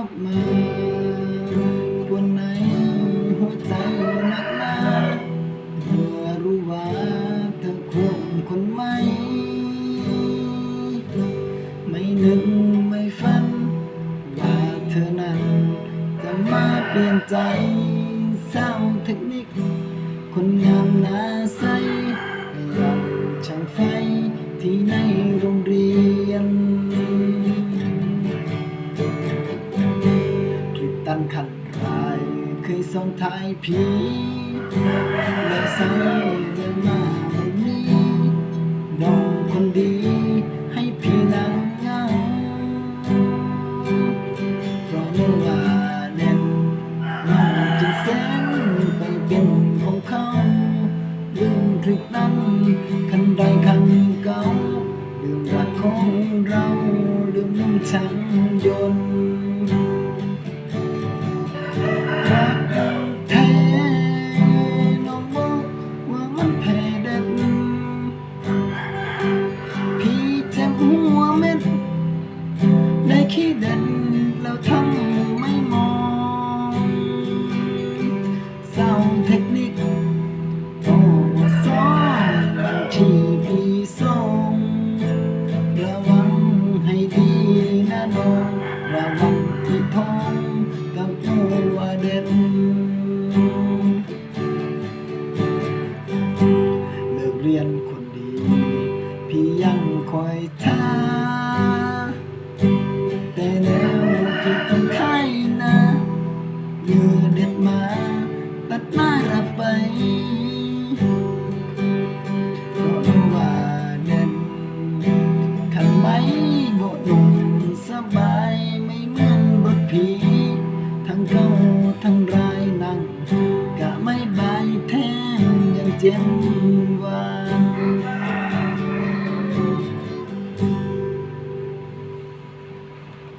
ลับมาปวนในหัวใจหนักหนาเมื่อรู้ว่าเธอคงคนไม่ ไม่นึกไม่ฝัน ว่าเธอนั้น จะมาเปลี่ยนใจเศร้าเทคนิค คนงามหน้าใสยังช่างไฟที่ในโรงเรียน ขันขัดรายเคยส่งทายผีและใส่เดินมาวันนี้น้องคนดีให้พี่นางเงาเพราะเมื่อวานเด่นน้องจึงแสนไปเป็นของเขาลืมคลิปนั้นคันใดคันเก่าลืมรักของเราลืมนุ่งช่างยนต์ แล้วทำไม่มองเศร้าเทคนิคโอ้สอนที่พี่ส่งระวังให้ดีนะน้องระวังที่ท้องกับตัวเด่นเลิกเรียน ยืดเดินมาตัดมารับไปเพาว่านั้นขันไหมบนุ่มสบายไม่เหมือนรถผีทั้งเก่าทั้งรายนั่งกะไม่ใบแทนยังเจ็บว่า